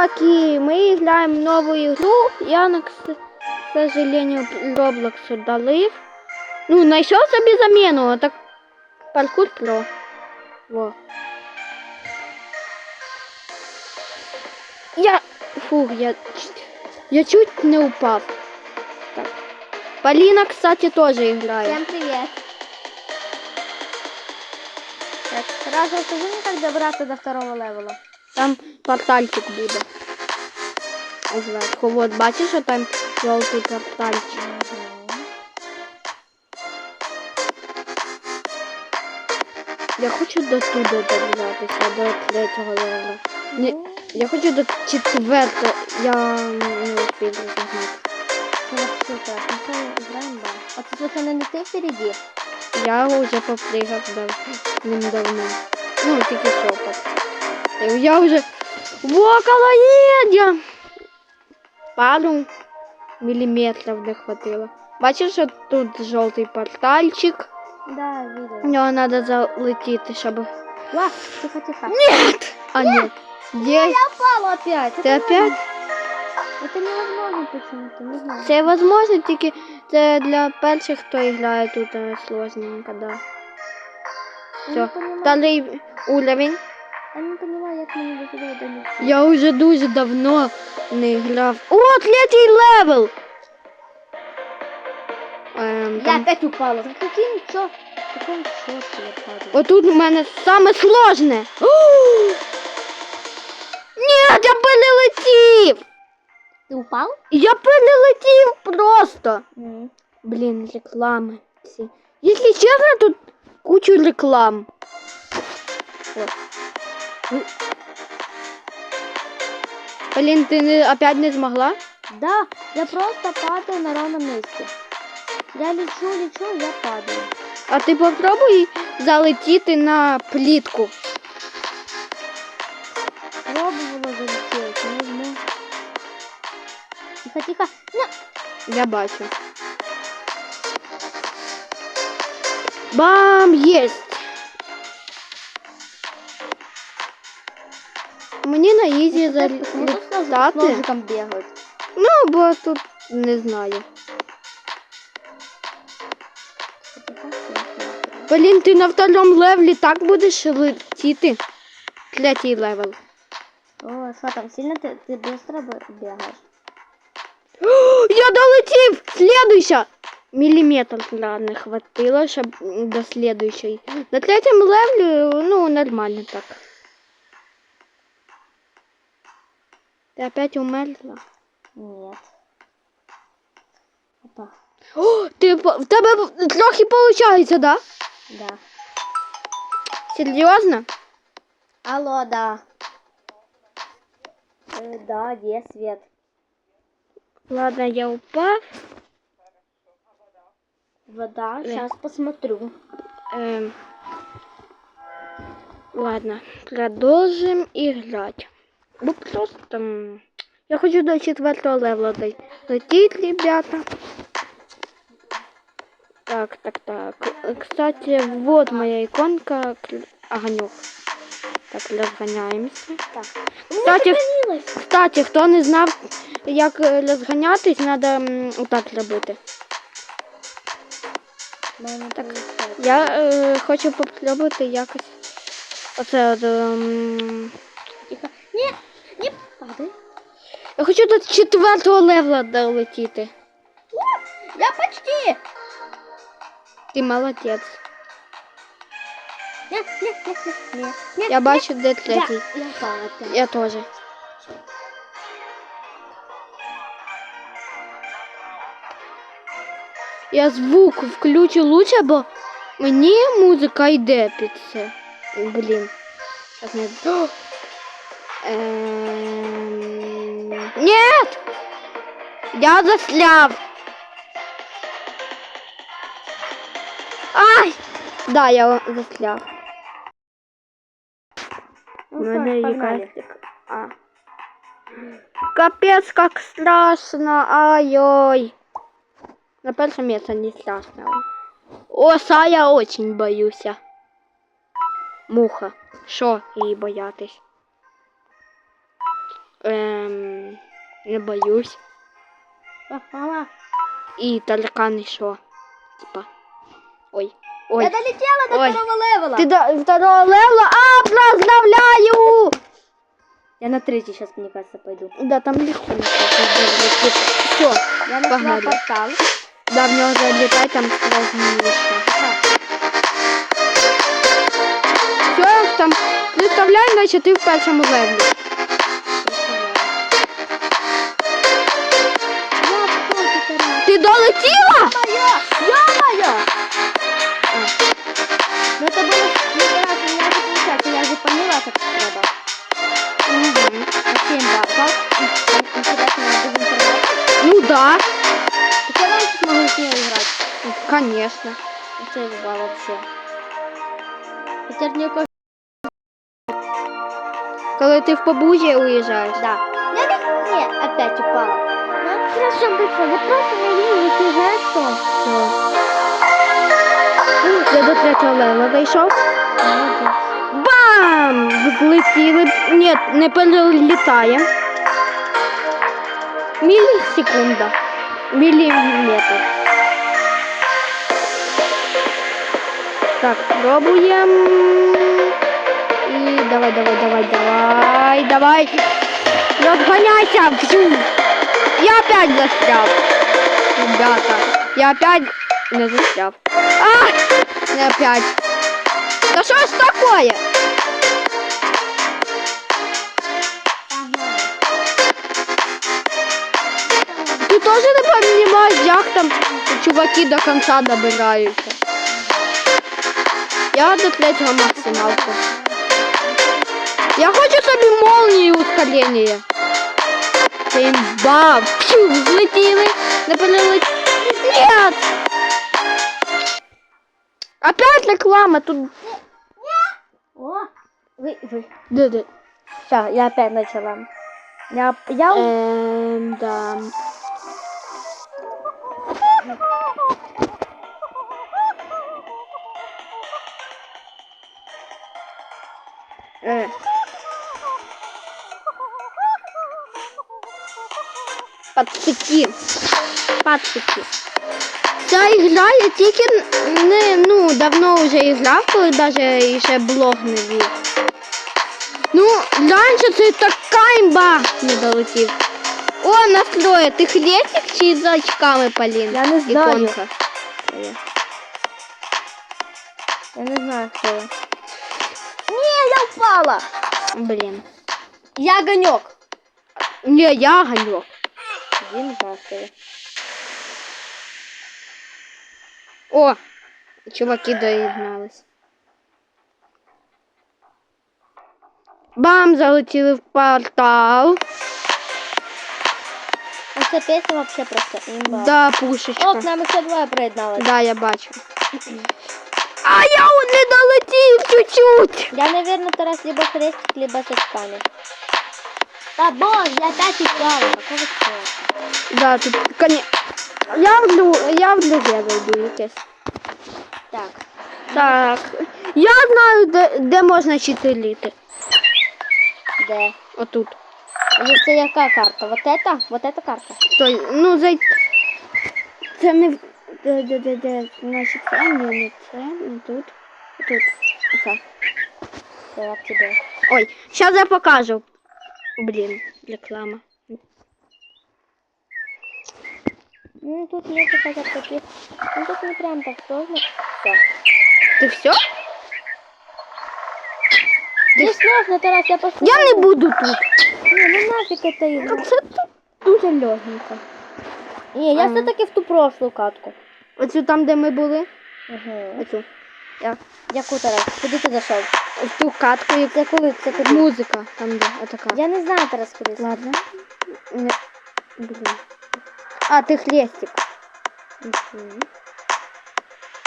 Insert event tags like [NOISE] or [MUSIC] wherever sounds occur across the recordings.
Чуваки, мы играем новую игру. Я, на, к сожалению, Roblox удалив. Ну, знайшов собі заміну, а так паркур про. Во. Я... Фух, я... Я чуть не упав. Так. Полина, кстати, тоже играет. Всем привет. Так, сразу скажи мне, как добраться до второго левела. Там портальчик буде. Зверху. Вот, бачиш, що там жовтий портальчик. Я хочу до туди добратися, до третього левела. Ні, я хочу до четвертого. Я не успію розігнати. Ну да. А ты случайно не ты впереди? Я вже попригав давно. Ну, тільки що попригав. Я вже около їдя. Пару міліметрів не хватило. Бачиш, що тут жовтий портальчик. Да, видел. В нього треба залетіти, щоб. Ла, тихо, тихо. Нет! А нет. Є. Я упала опять. Ти опять? Это невозможно почему-то, не знаю. Це возможно, тільки це для перших, хто грає тут е, сложненько, да. Я не Все. понимаю, Второй уровень. я не понимаю, як мені до туди долетіти. Я вже дуже давно не грав. О, третій левел! Ем, Я там... опять упала. За каким чё? В каком чёрте я падаю? Отут у мене саме сложне. О! Ні, я перелетів! Ты упал? Я перелетів просто. Блін, реклами всі. Якщо чесно, тут кучу реклам. О. Блін, ти не, опять не змогла? Да, я просто падаю на ровном месте. Я лечу, лечу, я падаю. А ти попробуй залетіти на плітку. Пробовала залететь, не возьму. Тихо, тихо. На. Я бачу. Бам! Єсть! Мені на ізі Почему тут сложно с залітати. ножиком бегают? Ну, бо тут не знаю. Тихо, тихо, тихо. Блін, ти на второму левелі так будеш летіти. Третій левел. О, что там, сильно ты, ты быстро бе- бегаешь? [GASPS] О, Я долетів! Слідуюча! Міліметр да, не хватило, щоб до слідуючої. На третьому левелі, ну, нормально так. Ти опять умерла? Нет. Опа, О, ти, по- в тебе трохи виходить, да? да. Серйозно? Алло, да. Э, да, где свет? Ладно, я упав. Вода, Э. сейчас посмотрю. Эм, ладно, продолжим играть. Ну просто я хочу до четвертого левела дой- дойти, ребята. Так, так, так. Э, Кстати, вот моя иконка огонек. Так, розганяємося. Так. Кстати, кстати, хто не знав, як е, розганятись, треба отак робити. Так. Я е, хочу попробувати якось. Оце от. ем, Тихо. Не, не падай. Я хочу до четвертого левела долетіти. Я почти. Ти молодець. Нет, нет, нет, нет, нет, нет. Я бачу, де третій. Я, я упала опять. Я теж. Я звук включу лучше, бо мені музика йде під це. Блін. Так [GASPS] не... Ем... Нет! Я засляв. Ай! Да, я засляв. Ну, У всё, мене погнали. якась А. Капец, как страшно. Ай-ой. На першем месте не страшно. Оса я очень боюсь. Муха. Що її боятись? Я боюсь. А, Мама, І таракани що? Типа. Ой. Ой. я долетела до Ой. второго левела. Ти до второго левела. А, поздравляю! Я на третий сейчас, мне кажется, пойду. Да, там легко. Все. Я нашла Погнали. портал. Да, в нього залітай, там сложніше. Все, там, представляй, наче ти в першому левлі. долетіла? Ё-моё! Ё-моё! Ну это было не раз, у меня это получается, я же поняла, как треба. Угу. На 7 баллов. Интересно, я буду интернет. Ну да, Так я раньше смогу с ней играть. конечно. Это игра вообще. Теперь мне кое Коли ти в побужі уїжджаєш. Да. Не, не, не, опять упала. Хорошо, быстро. Я просто не ты знаешь что? Я до третього левела дійшов. Бам! Злетіли. Ні, не перелітає. Мілісекунда. Міліметр. Так, пробуємо. І давай, давай, давай, давай, давай. Розганяйся! Я опять застряв. Ребята, я опять не застряв. А! Не опять. Да что ж такое? Ты тоже не понимаешь, як там чуваки до конца добираються. Я до третього максималку. Я хочу собі молнію ускорення. Ти бав. Фью, взлетіли. Не перелет... Нет! Опять реклама тут. О, вы, вы. Да-да. Все, я опять начала. Я, я... Эм, Ем, Пацики. Пацики. Ця ігра я тільки не, ну, давно вже грав, коли навіть ще блог не вів. Ну, раніше це така імба не долетів. О, настроє, ти хлєтик чи за очками, Полін? Я не знаю. Іконка. Я не знаю, кто я. Не, я упала. Блін. Я огонек. Не, я ганьок. Я не знаю, кто я. О, чуваки доєднались. Бам, залетіли в портал. Ну, эта песня вообще просто имба. Да, пушечка. О, к нам еще двое приєдналось. Да, я бачу. А я от не долетів чуть-чуть. Я, наверное, Тарас либо крестик, либо с очками. Да, боже, я опять упала. Какого черта? Да, тут коне... Я в, дру- я в друге вийду якесь. Так. Так. Я знаю, де, де можна читиліти. Де? Отут. Это яка карта? Вот это? Вот эта карта? Стой, ну зай. Це не в- де, де, де, де. Значить, це не, не це, не тут. Тут. Оце. Це я к тебе. Ой, зараз я покажу. Блін, реклама. Ну, тут хотя бы таких. Ну, тут не прям так сложно. Все. Ти все? Не сложно, Тарас, я посмотрю. Я не буду тут. Не, ну нафиг это игра. Це тут дуже легенько. Не, я Ага. все-таки в ту прошлую катку. Оцю там, де ми були. Угу. Оцю. Я Яку Тарас? Куди ти зайшов? в ту катку, як Це коли? Це куди? музика там де, отака. Я не знаю Тарас куди. Ладно. Не... Блін. А, ты хлестик. Угу.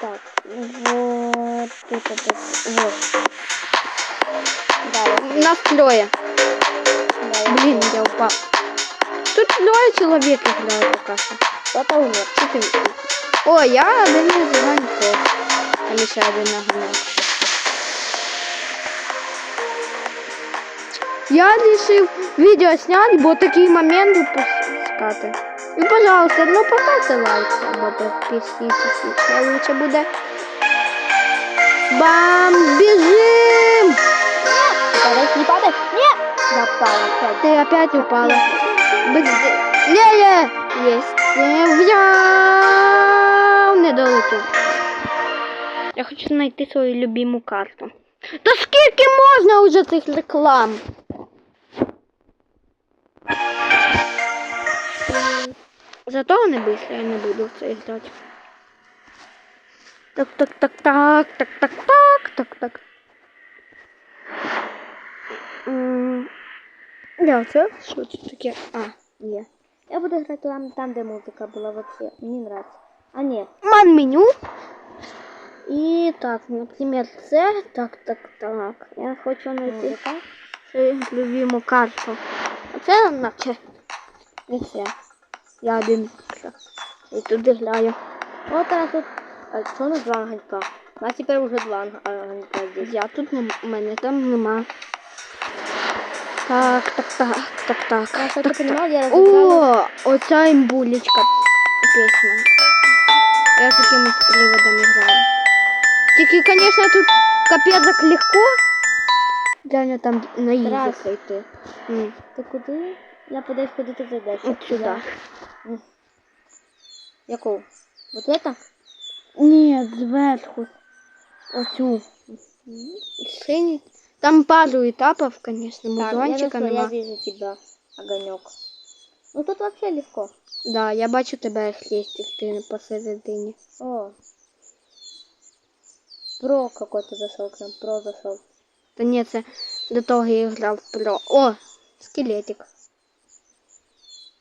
Так, вот тут это. Вот. Да, У нас трое. Да, Блин, я упал. Тут двое человек играют пока что. Кто-то умер. Четыре. О, я один не знаю никого. Там еще один нагнал. Я решив відео зняти, бо моменты момент випускати. І, пожалуйста, ну поставте лайк або підписуйтесь. Ще лучше буде. Бам! Біжим! Падай, не падай. Нет! Я пала опять. Ты опять упала. Лея! Есть. Взяв! Не долетів. Я хочу знайти свою любиму карту. Та скільки можна уже цих реклам? Зато вони быстро, я не буду в це грати. Так, так, так, так, так, так, так, так, так. Я це? Що це таке? А, є. Я буду грати там, там, де музика була вообще. Мені нравится. А ні. Ман меню. І так, наприклад, це. Так, так, так. Я хочу знайти свою любиму карту. А це наче не це. Я один. І туди граю. От раз тут. А що у нас два огонька? У нас тепер уже два огонька здесь. Я тут у мене там нема. Так, так, так, так, так. Я що так, ти понімав, я. О, оця імбулечка пісня. Я з якимось приводом граю. Тільки, звісно, тут капець як легко. Реально там на її зайти. Ти куди? Я подивись, куди ти зайдеш. От сюди. Яку? Вот это? Ні, зверху. Оцю. Синій. Там пару Так, я музончика нашла, я вижу тебя, огонек. Ну тут вообще легко. Да, я бачу тебе як лістик, ти посередині. О. Про какой-то зашел к нам, про зашел. Та ні, це до того я грав про. О! Скелетик.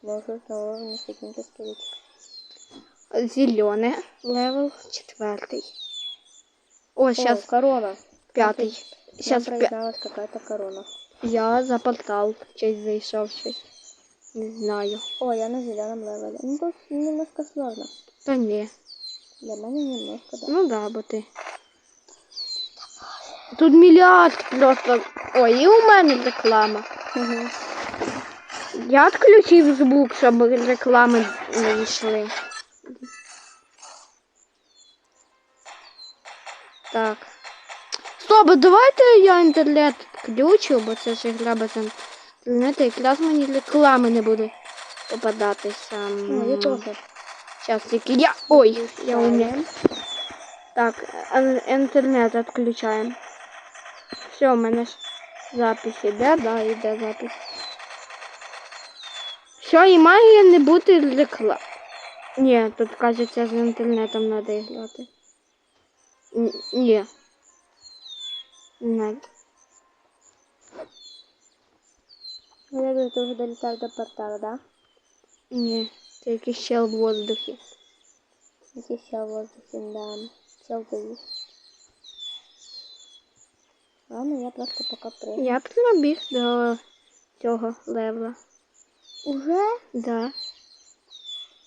Снова не каким-то скелетик. Зелене, левел четвертий. О, сейчас корона. п'ятий. Сейчас призналась какая-то корона. Я за портал щось зайшов щось. Не знаю. О, я на зеленом левеле. Ну тут немножко сложно. Та ні. Для меня немножко, да. Ну да, бо ти. Тут мільярд просто. Ой, і у мене реклама. Мгм. Я відключив звук, щоб реклами не йшли. Так. Стоп, давайте я інтернет включу, бо це ж гра без інтернету, якраз мені реклами не буде попадатися. Ну, я тоже. Сейчас, тільки я. Ой, я умею. Так, ін- інтернет відключаємо. Все, у мене ж запись іде, да, іде запись. Все, і має не бути реклам. Ні, тут кажеться з інтернетом треба грати. Ні. Не. Ну, я ты уже долетаешь до портала, да? Ні. Тільки ще в воздухі. Здесь еще в воздухе, да. Все боюсь. Ладно, я просто пока прыгну. Я пробіг до цього левла. Уже? Да.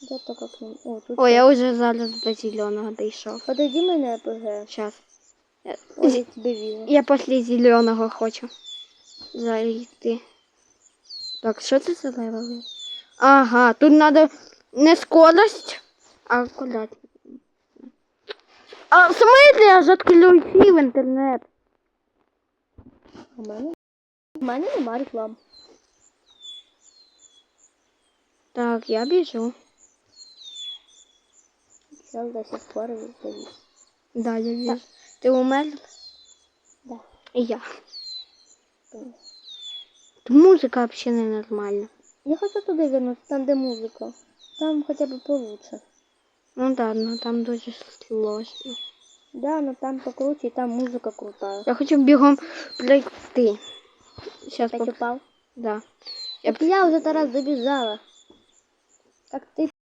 Я только к ним. О, тут. О, я вже зараз до зеленого дійшов. Подойди мне на РПГ. Сейчас. Ой, я тебя вижу. Я після зеленого хочу зайти. Так, що це за левели? Ага, тут надо не скорость, а аккурат. А в смысле я ж відключив інтернет? У мене? У мене нема реклам. Так, я біжу. Сейчас до сих пор завис. Да, я біжу. Ти умер? Да. І я. понятно. Тут музика взагалі ненормальна. Я хочу туда вернуться, там где музыка. Там хотя бы получше. Ну да, ну там дуже сложно. Да, но там покруче, и там музыка крутая. Я хочу бігом пройти. Сейчас Опять упал. Да. Я Так я уже раз добежала. Так ти